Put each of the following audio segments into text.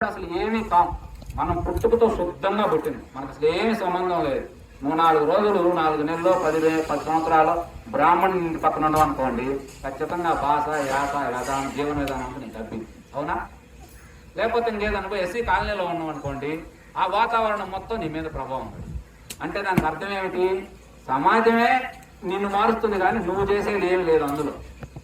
అసలు ఏమీ కాం. మనం పుట్టుకతో శుద్ధంగా పుట్టింది మనకు అసలు ఏమీ సంబంధం లేదు. నువ్వు నాలుగు రోజులు నాలుగు నెలలు పది పది సంవత్సరాలు బ్రాహ్మణ్ ఇంటి పక్కన ఉండవు అనుకోండి ఖచ్చితంగా భాష యాస విధానం జీవన విధానం అంతా నీకు తప్పింది అవునా? లేకపోతే ఇంకేదనుకో ఎస్సీ కాలనీలో ఉన్నావు అనుకోండి ఆ వాతావరణం మొత్తం నీ మీద ప్రభావం అంటే దానికి అర్థం ఏమిటి? సమాజమే నిన్ను మారుస్తుంది కానీ నువ్వు చేసేది ఏమి లేదు అందులో.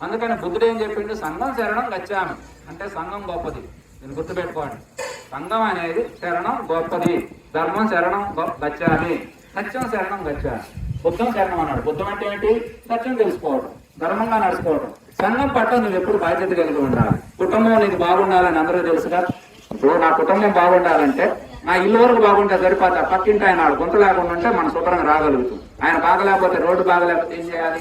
అందుకని బుద్ధుడు ఏం చెప్పిండు? సంఘం శరణం గచ్చామి. అంటే సంఘం గొప్పది. దీన్ని గుర్తుపెట్టుకోండి. సంఘం అనేది శరణం గొప్పది. ధర్మం శరణం గచ్చాలి. సత్యం శరణం గచ్చాలి. బుద్ధం శరణం అన్నాడు. బుద్ధం అంటే ఏంటి? సత్యం తెలుసుకోవడం. ధర్మంగా నడుచుకోవడం. సంఘం పట్ల నువ్వు ఎప్పుడు బాధ్యత కలిగి ఉండాలి. కుటుంబం నీకు బాగుండాలని అందరూ తెలుసుగా ఇప్పుడు నా కుటుంబం బాగుండాలంటే నా ఇల్లు వరకు బాగుంటే సరిపోతా. పక్కింటి ఆయన ఆడు గుంత లేకుండా ఉంటే మనం శుభ్రంగా రాగలుగుతాం. ఆయన బాగలేకపోతే రోడ్డు బాగలేకపోతే ఏం చేయాలి?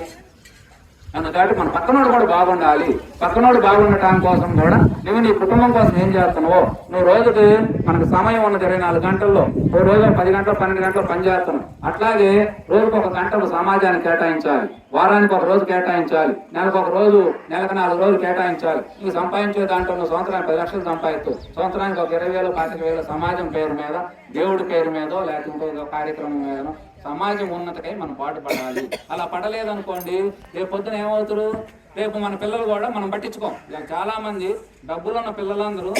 అందుకని మన పక్కనోడు కూడా బాగుండాలి. పక్కనోడు బాగుండటం కోసం కూడా నువ్వు నీ కుటుంబం కోసం ఏం చేస్తున్నావో నువ్వు రోజుకి మనకు సమయం ఉన్నది ఇరవై నాలుగు గంటల్లో ఓ రోజు పది గంటలు పన్నెండు గంటలు పని చేస్తున్నావు. అట్లాగే రోజుకు ఒక గంటలు సమాజాన్ని కేటాయించాలి. వారానికి ఒక రోజు కేటాయించాలి. నెలకు ఒక రోజు నెలకు నాలుగు రోజులు కేటాయించాలి. నువ్వు సంపాదించే దాంట్లో నువ్వు సంవత్సరానికి పది లక్షలు సంపాదిస్తూ సంవత్సరానికి ఒక ఇరవై వేలు పాతిక వేలు సమాజం పేరు మీద దేవుడి పేరు మీదో లేకపోతే కార్యక్రమం మీదనో సమాజం ఉన్నతకై మనం పాటుపడాలి. అలా పడలేదనుకోండి రేపు పొద్దున ఏమవుతారు? రేపు మన పిల్లలు కూడా మనం పట్టించుకోం. చాలా మంది డబ్బులు ఉన్న పిల్లలందరూ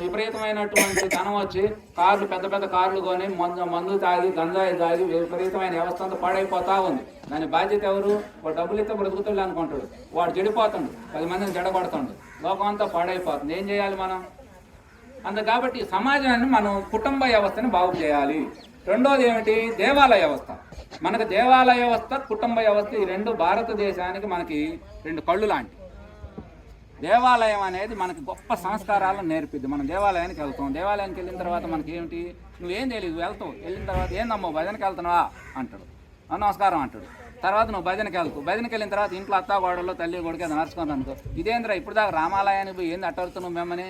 విపరీతమైనటువంటి ధనం వచ్చి కార్లు పెద్ద పెద్ద కార్లు కొని మందు మందు తాగి గంజాయి తాగి విపరీతమైన వ్యవస్థ అంతా పాడైపోతా ఉంది. దాని బాధ్యత ఎవరు? వాడు డబ్బులు ఇస్తే బ్రతుకుతాడు అనుకుంటాడు. వాడు చెడిపోతాడు. పది మందిని జడగొడతాడు లోకం అంతా పాడైపోతుంది. ఏం చేయాలి మనం? అంత కాబట్టి సమాజాన్ని మనం కుటుంబ వ్యవస్థని బాగు చేయాలి. రెండోది ఏమిటి? దేవాలయ వ్యవస్థ. మనకు దేవాలయ వ్యవస్థ కుటుంబ వ్యవస్థ ఈ రెండు భారతదేశానికి మనకి రెండు కళ్ళు లాంటి దేవాలయం అనేది మనకి గొప్ప సంస్కారాలను నేర్పిద్ది. మనం దేవాలయానికి వెళ్తాం. దేవాలయానికి వెళ్ళిన తర్వాత మనకి ఏమిటి? నువ్వేం తెలియదు వెళ్తావు. వెళ్ళిన తర్వాత ఏందమ్మో భజనకి వెళ్తున్నావా? అంటాడు. నమస్కారం అంటాడు. తర్వాత నువ్వు భజనకి వెళ్తావు. భజనకి వెళ్ళిన తర్వాత ఇంట్లో అత్త గోడలో తల్లి కొడుకు అది నడుచుకుంది అనుకో. ఇదేంద్రా ఇప్పుడు దాకా రామాలయానికి పోయి ఏంది అట్టడుతున్నావు మేమని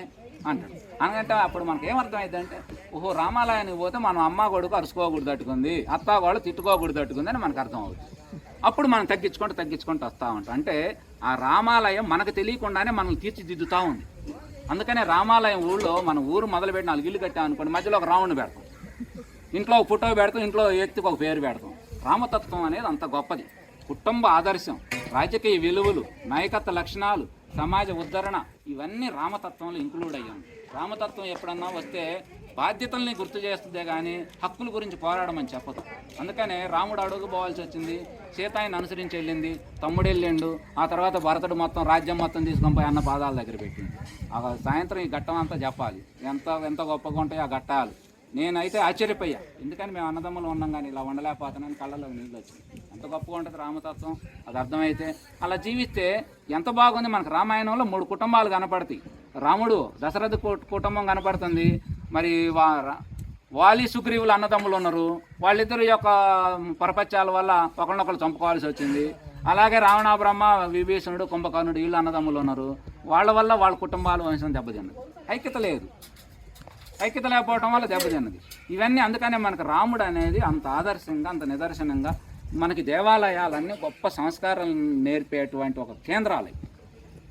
అంటాడు. అనగంటే అప్పుడు మనకు ఏమర్థమైందంటే ఓహో రామాలయానికి పోతే మనం అమ్మ కొడుకు అరుచుకోకూడదు తట్టుకుంది అత్త వాళ్ళు తిట్టుకోకూడదు తట్టుకుంది అని మనకు అర్థం అవుతుంది. అప్పుడు మనం తగ్గించుకుంటూ తగ్గించుకుంటూ వస్తూ ఉంటాం. అంటే ఆ రామాలయం మనకు తెలియకుండానే మనల్ని తీర్చిదిద్దుతూ ఉంది. అందుకనే రామాలయం ఊళ్ళో మన ఊరు మొదలుపెట్టి నాలుగు ఇల్లు కట్టాం అనుకోండి మధ్యలో ఒక రావుని పెడతాం. ఇంట్లో ఒక ఫోటో పెడతాం ఇంట్లో వ్యక్తికి ఒక పేరు పెడతాం. రామతత్వం అనేది అంత గొప్పది. కుటుంబ ఆదర్శం రాజకీయ విలువలు నాయకత్వ లక్షణాలు సమాజ ఉద్ధరణ ఇవన్నీ రామతత్వంలో ఇంక్లూడ్ అయ్యాం రామతత్వం ఎప్పుడన్నా వస్తే బాధ్యతల్ని గుర్తు చేస్తుందే కానీ హక్కుల గురించి పోరాడమని చెప్పదు. అందుకనే రాముడు అడుగు పోవాల్సి వచ్చింది సీత ఆయన అనుసరించి వెళ్ళింది తమ్ముడు వెళ్ళిండు ఆ తర్వాత భరతుడు మొత్తం రాజ్యం మొత్తం తీసుకొని పోయి అన్న పాదాల దగ్గర పెట్టింది. ఆ సాయంత్రం ఈ ఘట్టం అంతా చెప్పాలి ఎంత ఎంత గొప్పగా ఉంటాయో ఆ ఘట్టాలు. నేనైతే ఆశ్చర్యపోయా. ఎందుకని మేము అన్నదమ్ములు ఉన్నాం కానీ ఇలా ఉండలేకపోతున్నాను కళ్ళలో నీళ్ళు వచ్చింది ఎంత గొప్పగా ఉంటుంది రామతత్వం. అది అర్థమైతే అలా జీవిస్తే ఎంత బాగుంది మనకు. రామాయణంలో మూడు కుటుంబాలు కనపడతాయి. రాముడు దశరథ కు- కుటుంబం కనపడుతుంది. మరి వా రా- వాలి సుగ్రీవులు అన్నదమ్ములు ఉన్నారు. వాళ్ళిద్దరు యొక్క పరపత్యాల వల్ల ఒకరినొకరు చంపుకోవాల్సి వచ్చింది. అలాగే రావణ బ్రహ్మ విభీషణుడు కుంభకర్ణుడు వీళ్ళు అన్నదమ్ములు ఉన్నారు. వాళ్ళ వల్ల వాళ్ళ కుటుంబాలు వంశం దెబ్బతిన్నది. ఐక్యత లేదు. ఐక్యత లేకపోవడం వల్ల దెబ్బతిన్నది. ఇవన్నీ అందుకనే మనకు రాముడు అనేది అంత ఆదర్శంగా అంత నిదర్శనంగా మనకి దేవాలయాలన్నీ గొప్ప సంస్కారాలు నేర్పేటువంటి ఒక కేంద్రాలు.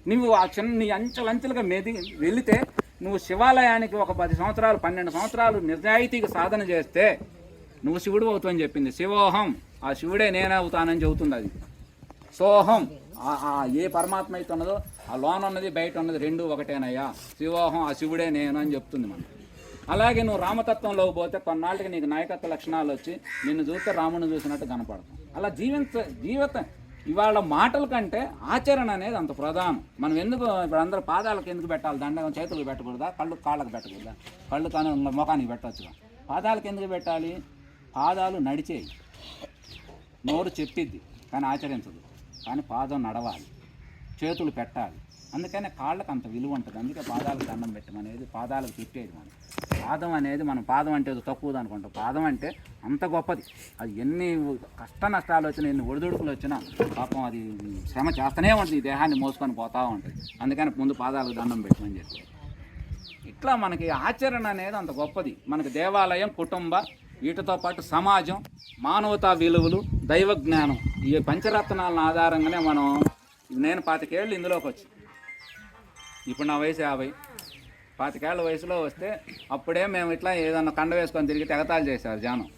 నువ్వు ఆ చిన్న నీ అంచెలంచెలుగా మెది వెళితే నువ్వు శివాలయానికి ఒక పది సంవత్సరాలు పన్నెండు సంవత్సరాలు నిజాయితీకి సాధన చేస్తే నువ్వు శివుడు అవుతావని చెప్పింది. శివోహం. ఆ శివుడే నేనే అవుతానని చెబుతుంది అది. సోహం. ఏ పరమాత్మ అయితే ఉన్నదో ఆ లోన ఉన్నది బయట ఉన్నది రెండు ఒకటేనయ్యా. శివోహం ఆ శివుడే నేను అని చెప్తుంది మనం అలాగే నువ్వు రామతత్వంలోకి పోతే కొన్నాళ్ళకి నీకు నాయకత్వ లక్షణాలు వచ్చి నిన్ను చూస్తే రాముని చూసినట్టు కనపడతాం అలా జీవించ జీవిత ఇవాళ మాటల కంటే ఆచరణ అనేది అంత ప్రధానం. మనం ఎందుకు ఇప్పుడు అందరూ పాదాలకు ఎందుకు పెట్టాలి? దండం చేతులకు పెట్టకూడదా? కళ్ళు కాళ్ళకు పెట్టకూడదా? కళ్ళు కానీ ముఖానికి పెట్టచ్చుగా. పాదాలకు ఎందుకు పెట్టాలి? పాదాలు నడిచేయి. నోరు చెప్పిద్ది కానీ ఆచరించదు. కానీ పాదం నడవాలి. చేతులు పెట్టాలి. అందుకనే కాళ్ళకు అంత విలువ ఉంటుంది. అందుకే పాదాలకు దండం పెట్టమనేది పాదాలకు పెట్టేది మనం. పాదం అనేది మనం పాదం అంటే తక్కువది అనుకుంటాం. పాదం అంటే అంత గొప్పది. అది ఎన్ని కష్ట నష్టాలు వచ్చినా ఎన్ని ఒడిదుడుకులు వచ్చినా పాపం అది శ్రమ చేస్తూనే ఉంటుంది. ఈ దేహాన్ని మోసుకొని పోతూ ఉంటుంది. అందుకని ముందు పాదాలకు దండం పెట్టమని చెప్పి. ఇట్లా మనకి ఆచరణ అనేది అంత గొప్పది. మనకి దేవాలయం కుటుంబ వీటితో పాటు సమాజం మానవతా విలువలు దైవ జ్ఞానం ఈ పంచరత్నాల ఆధారంగానే మనం నేను పాతికేళ్ళు ఇందులోకి వచ్చి. ఇప్పుడు నా వయసు యాభై. పాతికేళ్ళ వయసులో వస్తే అప్పుడే మేము ఇట్లా ఏదన్నా కండ వేసుకొని తిరిగి తెగతాలు చేశారు జనం.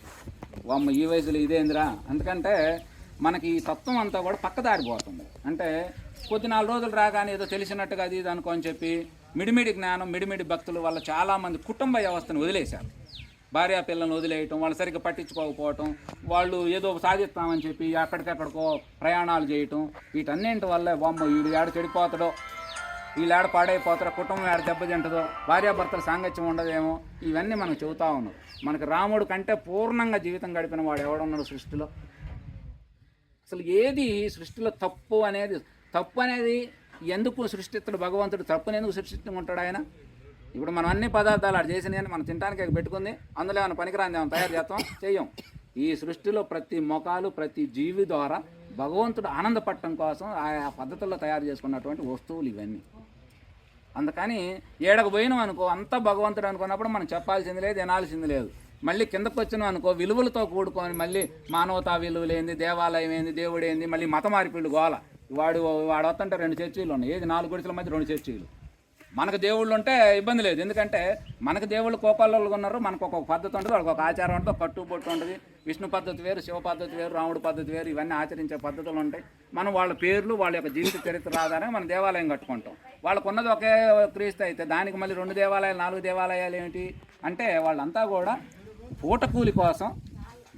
అమ్మ ఈ వయసులో ఇదేందిరా? ఎందుకంటే మనకి ఈ తత్వం అంతా కూడా పక్కదారిపోతుంది అంటే కొద్ది నాలుగు రోజులు రాగానే ఏదో తెలిసినట్టుగా అది ఇది అనుకోని చెప్పి మిడిమిడి జ్ఞానం మిడిమిడి భక్తులు వల్ల చాలామంది కుటుంబ వ్యవస్థను వదిలేశారు. భార్యా పిల్లల్ని వదిలేయటం వాళ్ళు సరిగ్గా పట్టించుకోకపోవటం వాళ్ళు ఏదో సాధిస్తామని చెప్పి అక్కడికక్కడికో ప్రయాణాలు చేయటం వీటన్నింటి వల్ల బొమ్మ వీడు ఏడ చెడిపోతాడో వీళ్ళు ఏడ పాడైపోతారో కుటుంబం ఏడ దెబ్బతింటదో భార్యాభర్తల సాంగత్యం ఉండదేమో ఇవన్నీ మనకు చెబుతా ఉన్నాం. మనకు రాముడు కంటే పూర్ణంగా జీవితం గడిపిన వాడు ఎవడున్నాడు సృష్టిలో? అసలు ఏది సృష్టిలో తప్పు అనేది? తప్పు అనేది ఎందుకు సృష్టిస్తాడు భగవంతుడు? తప్పుని ఎందుకు సృష్టించుకుంటాడు ఆయన? ఇప్పుడు మనం అన్ని పదార్థాలు ఆడు చేసినవి మనం తినడానికి పెట్టుకుంది అందులో ఏమైనా పనికిరాని ఏమైనా తయారు చేస్తాం చెయ్యం. ఈ సృష్టిలో ప్రతి మొఖాలు ప్రతి జీవి ద్వారా భగవంతుడు ఆనందపడటం కోసం ఆయా పద్ధతుల్లో తయారు చేసుకున్నటువంటి వస్తువులు ఇవన్నీ. అందుకని ఏడకు పోయినాం అనుకో అంతా భగవంతుడు అనుకున్నప్పుడు మనం చెప్పాల్సింది లేదు వినాల్సింది లేదు. మళ్ళీ కిందకు వచ్చినాం అనుకో విలువలతో కూడుకొని మళ్ళీ మానవతా విలువలేంది దేవాలయం ఏంది దేవుడు ఏంది మళ్ళీ మత మార్పిళ్ళు గోల. వాడు వాడు వస్తుంటే రెండు చర్చీలు ఉన్నాయి. ఏది? నాలుగు గుడిసెల మధ్య రెండు చర్చీలు. మనకు దేవుళ్ళు ఉంటే ఇబ్బంది లేదు. ఎందుకంటే మనకు దేవుళ్ళు కోపాలలో ఉన్నారు మనకు ఒక పద్ధతి ఉంటుంది వాళ్ళకి ఒక ఆచారం ఉంటుంది పట్టు బొట్టు ఉంటుంది. విష్ణు పద్ధతి వేరు శివ పద్ధతి వేరు రాముడు పద్ధతి వేరు ఇవన్నీ ఆచరించే పద్ధతులు ఉంటాయి. మనం వాళ్ళ పేర్లు వాళ్ళ యొక్క జీవిత చరిత్ర ఆధారంగా మనం దేవాలయం కట్టుకుంటాం. వాళ్ళకు ఉన్నది ఒకే క్రీస్తు అయితే దానికి మళ్ళీ రెండు దేవాలయాలు నాలుగు దేవాలయాలు ఏమిటి? అంటే వాళ్ళంతా కూడా పూటకూలి కోసం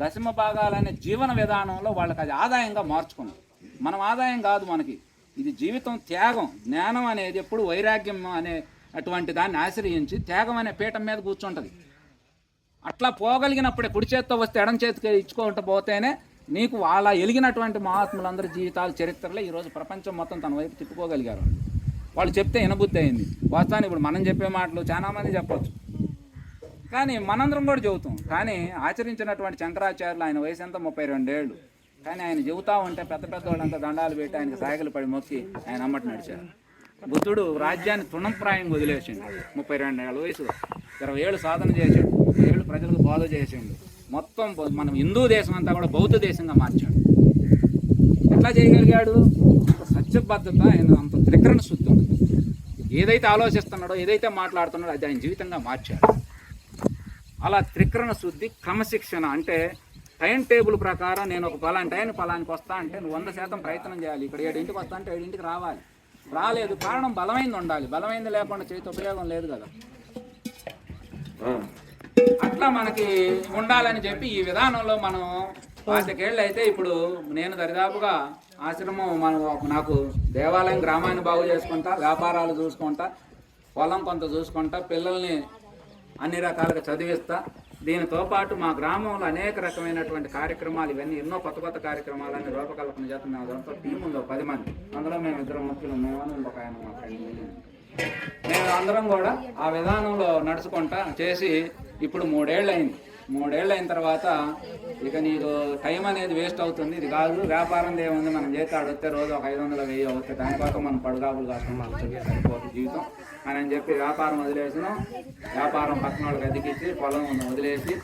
దశమ భాగాలనే జీవన విధానంలో వాళ్ళకి అది ఆదాయంగా మార్చుకున్నాం మనం ఆదాయం కాదు మనకి. ఇది జీవితం త్యాగం జ్ఞానం అనేది ఎప్పుడు వైరాగ్యం అనే అటువంటి దాన్ని ఆశ్రయించి త్యాగం అనే పీఠం మీద కూర్చుంటుంది. అట్లా పోగలిగినప్పుడే కుడి చేత్తో వస్తే ఎడం చేతికి ఇచ్చుకుంటూ పోతేనే నీకు అలా ఎలిగినటువంటి మహాత్ములందరి జీవితాల చరిత్రలో ఈరోజు ప్రపంచం మొత్తం తన వైపు తిప్పుకోగలిగారు. వాళ్ళు చెప్తే వినబుద్ధి అయింది. వాస్తవానికి ఇప్పుడు మనం చెప్పే మాటలు చాలా మంది కానీ మనందరం కూడా చెబుతాం. కానీ ఆచరించినటువంటి శంకరాచార్యులు ఆయన వయసు ఎంత? ముప్పై రెండేళ్ళు. కానీ ఆయన చెబుతా ఉంటే పెద్ద పెద్ద వాళ్ళంతా దండాలు పెట్టి ఆయనకు సాయకులు పడి మొక్కి ఆయన అమ్మటి నడిచారు. బుద్ధుడు రాజ్యాన్ని తృణప్రాయంగా వదిలేసిండు. ముప్పై రెండు ఏళ్ళ వయసులో ఇరవై ఏళ్ళు సాధన చేశాడు ఏళ్ళు ప్రజలకు బోధ చేసిండు. మొత్తం మనం హిందూ దేశం అంతా కూడా బౌద్ధ దేశంగా మార్చాడు. ఎట్లా చేయగలిగాడు? సత్యబద్ధత ఆయన అంత త్రికరణ శుద్ధి. ఉంది ఏదైతే ఆలోచిస్తున్నాడో ఏదైతే మాట్లాడుతున్నాడో అది ఆయన జీవితంగా మార్చాడు. అలా త్రికరణ శుద్ధి క్రమశిక్షణ అంటే టైం టేబుల్ ప్రకారం నేను ఒక పలాంటి టైం పలానికి వస్తా అంటే నువ్వు వంద శాతం ప్రయత్నం చేయాలి. ఇక్కడ ఏడింటికి వస్తా అంటే ఏడింటికి రావాలి. రాలేదు. కారణం బలమైంది ఉండాలి. బలమైంది లేకుండా చేతి ఉపయోగం లేదు కదా. అట్లా మనకి ఉండాలని చెప్పి ఈ విధానంలో మనం పాతికేళ్ళు అయితే ఇప్పుడు నేను దరిదాపుగా ఆశ్రమం మనం నాకు దేవాలయం గ్రామాన్ని బాగు చేసుకుంటా వ్యాపారాలు చూసుకుంటా పొలం కొంత చూసుకుంటా పిల్లల్ని అన్ని రకాలుగా చదివిస్తా. దీనితో పాటు మా గ్రామంలో అనేక రకమైనటువంటి కార్యక్రమాలు ఇవన్నీ ఎన్నో కొత్త కొత్త కార్యక్రమాలన్నీ రూపకల్పన చేస్తాం మేము అదంతా టీం ఉందో ఒక పది మంది. అందులో మేము ఇద్దరు ముఖ్యులు మేము ఒక ఆయన మా మేము అందరం కూడా ఆ విధానంలో నడుచుకుంటా చేసి ఇప్పుడు మూడేళ్ళు అయింది మూడేళ్ళు అయిన తర్వాత ఇక నీకు టైం అనేది వేస్ట్ అవుతుంది. ఇది కాదు వ్యాపారం ఏముంది? మనం చేస్తే ఆడొస్తే రోజు ఒక ఐదు వందల వెయ్యి అవుతుంది. దానికోసం మనం పడుగాపులు కాకుండా సరిపోతుంది జీవితం. అని చెప్పి వ్యాపారం వదిలేసినాం. వ్యాపారం పక్కన వాళ్ళకి పొలం పొలం వదిలేసి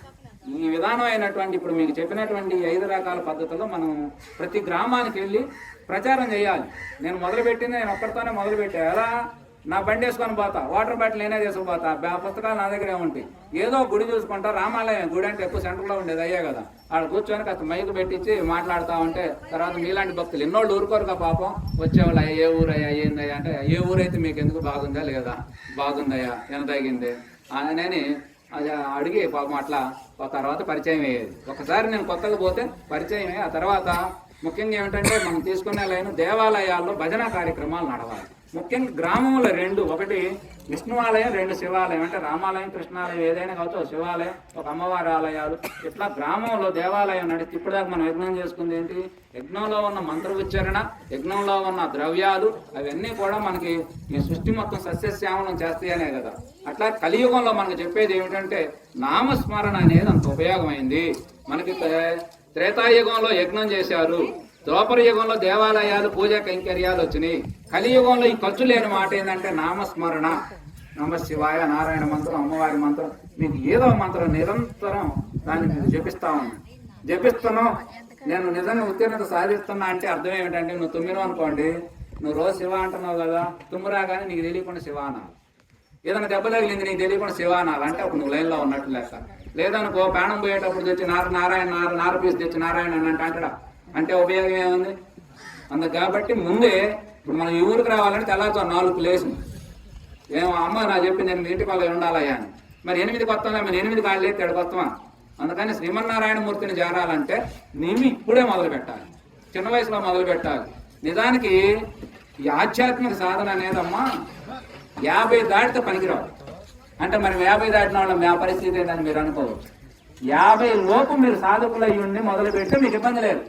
ఈ విధానం అయినటువంటి ఇప్పుడు మీకు చెప్పినటువంటి ఐదు రకాల పద్ధతుల్లో మనం ప్రతి గ్రామానికి వెళ్ళి ప్రచారం చేయాలి. నేను మొదలుపెట్టింది నేను ఒక్కరితోనే మొదలుపెట్టా. ఎలా? నా బండి వేసుకొని పోతా వాటర్ బాటిల్ నేనే తీసుకుని పోతా పుస్తకాలు నా దగ్గరే ఉంటాయి. ఏదో గుడి చూసుకుంటా రామాలయం గుడి అంటే ఎక్కువ సెంటర్లో ఉండేది అయ్యే కదా. ఆడ కూర్చొని కాస్త మైకు పెట్టించి మాట్లాడుతూ ఉంటే తర్వాత మీలాంటి భక్తులు ఎన్నోళ్ళు ఊరుకోరుగా పాపం. వచ్చేవాళ్ళు అయ్యా ఏ ఊరయ్యా ఏందయ్యా? అంటే ఏ ఊరైతే మీకు ఎందుకు బాగుందా లేదా? బాగుందయ్యా ఎంత తగింది అని అది అడిగి పాపం అట్లా తర్వాత పరిచయం అయ్యేది. ఒకసారి నేను కొత్తగా పోతే పరిచయం అయ్యి ఆ తర్వాత ముఖ్యంగా ఏమిటంటే మనం తీసుకునే లైన్ దేవాలయాల్లో భజన కార్యక్రమాలు నడవాలి. ముఖ్యంగా గ్రామంలో రెండు. ఒకటి విష్ణువాలయం రెండు శివాలయం. అంటే రామాలయం కృష్ణాలయం ఏదైనా కావచ్చు ఒక శివాలయం ఒక అమ్మవారి ఆలయాలు. ఇట్లా గ్రామంలో దేవాలయం నడిచి ఇప్పటిదాకా మనం యజ్ఞం చేసుకుంది ఏంటి? యజ్ఞంలో ఉన్న మంత్ర ఉచ్చారణ యజ్ఞంలో ఉన్న ద్రవ్యాలు అవన్నీ కూడా మనకి ఈ సృష్టి మొత్తం సస్యశ్యామలం చేస్తాయనే కదా. అట్లా కలియుగంలో మనకు చెప్పేది ఏమిటంటే నామస్మరణ అనేది అంత ఉపయోగమైంది. మనకి తే- త్రేతాయుగంలో యజ్ఞం చేశారు. ద్వాపర యుగంలో దేవాలయాలు పూజా కైంకర్యాలు వచ్చినాయి. కలియుగంలో ఈ ఖర్చు లేని మాట ఏంటంటే నామస్మరణ. నమ శివాయ నారాయణ మంత్రం అమ్మవారి మంత్రం. మీకు ఏదో మంత్రం నిరంతరం దాన్ని మీరు జపిస్తా ఉన్నాను జపిస్తున్నావు నేను నిజంగా ఉత్తీర్ణత సాధిస్తున్నా అంటే అర్థం ఏమిటంటే నువ్వు తుమ్మినావు అనుకోండి నువ్వు రోజు శివ అంటున్నావు కదా తుమ్మురా కానీ నీకు తెలియకుండా శివ అనాలి. ఏదైనా దెబ్బ తగిలింది నీకు తెలియకుండా శివ అనాలి అంటే అప్పుడు నువ్వు లైన్లో ఉన్నట్టు లెక్క. లేదనుకో ప్రాణం పోయేటప్పుడు తెచ్చి నార నారాయణ నార నార తెచ్చి నారాయణ అని అంటే అంటాడా? అంటే ఉపయోగం ఏముంది? అందుకు కాబట్టి ముందే ఇప్పుడు మనం ఈ ఊరికి రావాలంటే తెల్లారుతో నాలుగు ప్లేస్ ఏమో అమ్మ నా చెప్పింది నేను ఇంటికి వాళ్ళు ఉండాలయ్యా అని. మరి ఎనిమిది కొత్త మరి ఎనిమిది కాళ్ళు లేదు ఏడు కొత్తమా? అందుకని శ్రీమన్నారాయణ మూర్తిని చేరాలంటే నేను ఇప్పుడే మొదలు పెట్టాలి. చిన్న వయసులో మొదలు పెట్టాలి. నిజానికి ఈ ఆధ్యాత్మిక సాధన అనేదమ్మా యాభై దాటితే పనికిరావు. అంటే మరి యాభై దాటిన వాళ్ళ మా పరిస్థితి ఏంటని మీరు అనుకోవచ్చు. యాభై లోపు మీరు సాధకులు అయ్యి మొదలు పెడితే మీకు ఇబ్బంది లేదు.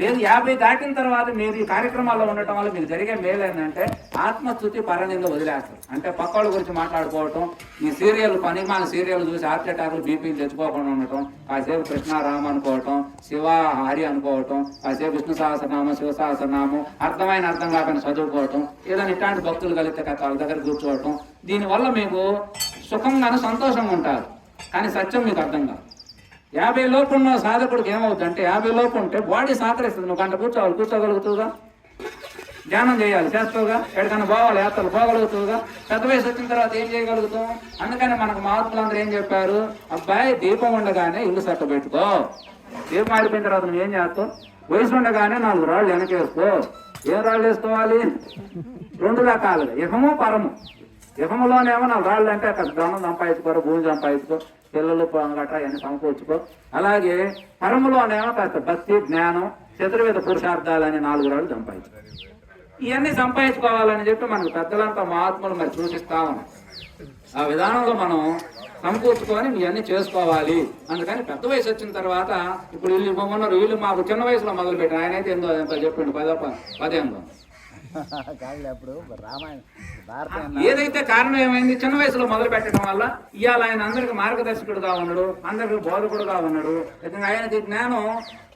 లేదు యాభై దాటిన తర్వాత మీరు ఈ కార్యక్రమాల్లో ఉండటం వల్ల మీకు జరిగే మేలు ఏంటంటే ఆత్మస్థుతి పరనింద వదిలేస్తారు. అంటే పక్కోళ్ళ గురించి మాట్లాడుకోవటం ఈ సీరియల్ పనిమాల సీరియల్ చూసి హార్ట్ అటాక్లు బీపీలు తెచ్చుకోకుండా ఉండటం కాసేపు కృష్ణారామ అనుకోవటం శివ హరి అనుకోవటం కాసేపు విష్ణు సహస్రనామం శివ సహస్రనామం అర్థమైన అర్థం కాకుండా చదువుకోవటం ఏదైనా ఇట్లాంటి భక్తులు కలిగితే కదా వాళ్ళ దగ్గర కూర్చోవటం దీనివల్ల మీకు సుఖంగాను సంతోషంగా ఉంటారు. కానీ సత్యం మీకు అర్థం కాదు. యాభై లోపు ఉన్న సాధకుడికి ఏమవుతుంది అంటే యాభై లోపు ఉంటే బాడీ సహకరిస్తుంది నువ్వు గంట కూర్చోవాలి కూర్చోగలుగుతుందా ధ్యానం చేయాలి చేస్తావుగా? ఎక్కడికైనా పోవాలి యాత్రలు పోగలుగుతుందిగా పెద్ద వయసు వచ్చిన తర్వాత ఏం చేయగలుగుతాం? అందుకని మనకు మహాత్ములందరూ ఏం చెప్పారు? అబ్బాయి దీపం ఉండగానే ఇల్లు సట్ట పెట్టుకో. దీపం ఆడిపోయిన తర్వాత నువ్వు ఏం చేస్తావు? వయసు ఉండగానే నాలుగు రాళ్ళు వెనకేసుకో. ఏం రాళ్ళు వేసుకోవాలి? రెండు రకాలుగా. ఇహము పరము. ఇహములోనేమో నాలుగు రాళ్ళు అంటే అక్కడ ధనం సంపాదించుకోరు భూమి సంపాదించుకో పిల్లలు గట్రా ఇవన్నీ సమకూర్చుకో అలాగే పరములోనేమో కాస్త భక్తి జ్ఞానం చతుర్వేద పురుషార్థాలని నాలుగు రాళ్ళు సంపాదించు ఇవన్నీ సంపాదించుకోవాలని చెప్పి మనకు పెద్దలంతా మహాత్ములు మరి సూచిస్తా ఉన్నాం ఆ విధానంలో మనం సమకూర్చుకొని ఇవన్నీ చేసుకోవాలి అందుకని పెద్ద వయసు వచ్చిన తర్వాత ఇప్పుడు వీళ్ళు ఇవ్వమన్నారు వీళ్ళు మాకు చిన్న వయసులో మొదలు పెట్టారు ఆయన అయితే ఎందో ఎంత చెప్పిండు పదో ప- పదేందో కాదులే అప్పుడు రామాయణం భారతం ఏదైతే కారణం ఏమైంది? చిన్న వయసులో మొదలు పెట్టడం వల్ల ఇవాళ ఆయన అందరికి మార్గదర్శకుడుగా ఉన్నాడు అందరికి బోధకుడుగా ఉన్నాడు ఆయనకి జ్ఞానం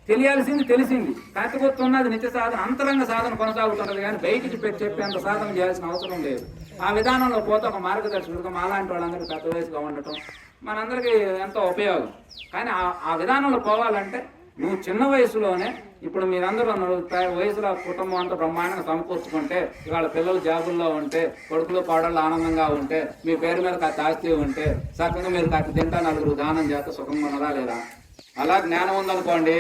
తెలియాల్సింది తెలిసింది. కాకపోతే ఉన్నది నిత్య సాధన అంతరంగ సాధన కొనసాగుతున్నది కానీ బయటికి చెప్పేంత సాధన చేయాల్సిన అవసరం లేదు. ఆ విధానంలో పోతే ఒక మార్గదర్శకుడుగా మాలాంటి వాళ్ళందరికీ పెద్ద వయసుగా ఉండటం మనందరికీ ఎంతో ఉపయోగం. కానీ ఆ ఆ విధానంలో పోవాలంటే నువ్వు చిన్న వయసులోనే ఇప్పుడు మీరందరూ ఉన్నారు, వయసులో కుటుంబం అంతా బ్రహ్మాండంగా సమకూర్చుకుంటే ఇవాళ పిల్లలు జాబుల్లో ఉంటే కొడుకులు కోడళ్ళు ఆనందంగా ఉంటే మీ పేరు మీద కాస్త ఆస్తి ఉంటే చక్కగా మీరు కాస్త తింటా నలుగురు దానం చేస్తే సుఖంగా ఉన్నదా లేదా? అలా జ్ఞానం ఉందనుకోండి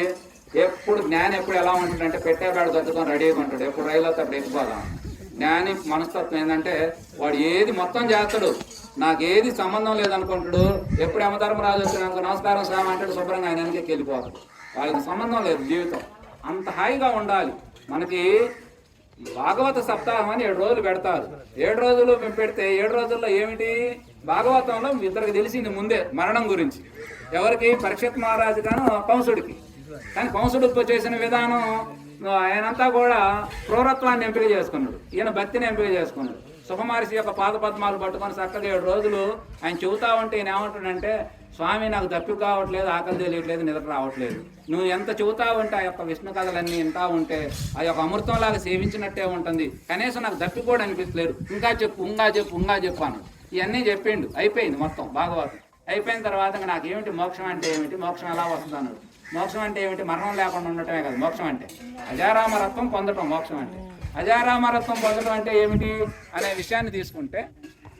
ఎప్పుడు జ్ఞానం ఎప్పుడు ఎలా ఉంటుందంటే బేడ దద్దుకొని రెడీగా ఉంటాడు. ఎప్పుడు రైలు వస్తే అప్పుడు ఎక్కిపోదాం జ్ఞాని మనస్తత్వం ఏంటంటే వాడు ఏది మొత్తం చేస్తాడు. నాకు ఏది సంబంధం లేదనుకుంటాడు. ఎప్పుడు యమధర్మరాజు వచ్చినాక నమస్కారం స్వామి అంటాడు శుభ్రంగా ఆయన వెనక్కి వెళ్ళిపోతాడు. వాళ్ళకి సంబంధం లేదు జీవితం. అంత హాయిగా ఉండాలి. మనకి భాగవత సప్తాహం అని ఏడు రోజులు పెడతారు. ఏడు రోజులు మేము పెడితే ఏడు రోజుల్లో ఏమిటి? భాగవతంలో ఇద్దరికి తెలిసింది ముందే మరణం గురించి. ఎవరికి? పరీక్షిత్ మహారాజు గాను కంసుడికి కానీ కంసుడు చేసిన విధానం ఆయనంతా కూడా క్రూరత్వాన్ని ఎంపిక చేసుకున్నాడు. ఈయన భక్తిని ఎంపిక చేసుకున్నాడు. సుఖమహర్షి యొక్క పాద పద్మాలు పట్టుకొని చక్కగా ఏడు రోజులు ఆయన చెబుతా ఉంటే ఈయన ఏమంటాడంటే స్వామి నాకు దప్పి కావట్లేదు ఆకలి తెలియట్లేదు నిద్ర రావట్లేదు. నువ్వు ఎంత చెబుతా ఉంటే ఆ యొక్క విష్ణు కథలన్నీ వింటా ఉంటే ఆ యొక్క అమృతంలాగా సేవించినట్టే ఉంటుంది. కనీసం నాకు దప్పి కూడా అనిపించలేదు ఇంకా చెప్పు ఇంకా చెప్పు ఇంకా చెప్పు అన్నాడు. ఇవన్నీ చెప్పిండు. అయిపోయింది మొత్తం భాగవతం. అయిపోయిన తర్వాత నాకు ఏమిటి మోక్షం అంటే ఏమిటి? మోక్షం ఎలా వస్తుంది అన్నాడు. మోక్షం అంటే ఏమిటి? మరణం లేకుండా ఉండటమే కదా మోక్షం అంటే. అజారామరత్వం పొందటం మోక్షం అంటే. అజారామరత్వం పొందడం అంటే ఏమిటి? అనే విషయాన్ని తీసుకుంటే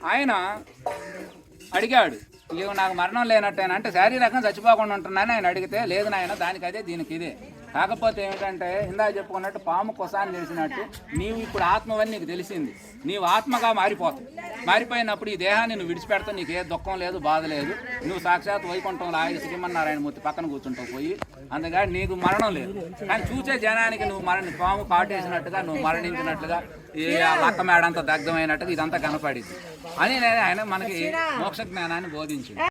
ఆయన అడిగాడు ఇవి నాకు మరణం లేనట్టేనా అంటే శారీరకంగా చచ్చిపోకుండా ఉంటున్నాను ఆయన అడిగితే లేదు నాయన దానికి అదే దీనికి ఇదే. కాకపోతే ఏమిటంటే ఇందాక చెప్పుకున్నట్టు పాము కొసాన్ని తెలిసినట్టు నీవు ఇప్పుడు ఆత్మవని నీకు తెలిసింది. నీవు ఆత్మగా మారిపోతావు. మారిపోయినప్పుడు ఈ దేహాన్ని నువ్వు విడిచిపెడతావు నీకు ఏ దుఃఖం లేదు బాధ లేదు. నువ్వు సాక్షాత్ వైకుంఠంలో ఆయన శ్రీమన్నారాయణ మూర్తి పక్కన కూర్చుంటావు పోయి అందుకని నీకు మరణం లేదు. కానీ చూసే జనానికి నువ్వు మరణ పాము కాటేసినట్టుగా నువ్వు మరణించినట్టుగా ఈ లక్క మేడంతా దగ్ధమైనట్టుగా ఇదంతా కనపడింది. అని నేను ఆయన మనకి మోక్ష జ్ఞానాన్ని బోధించింది.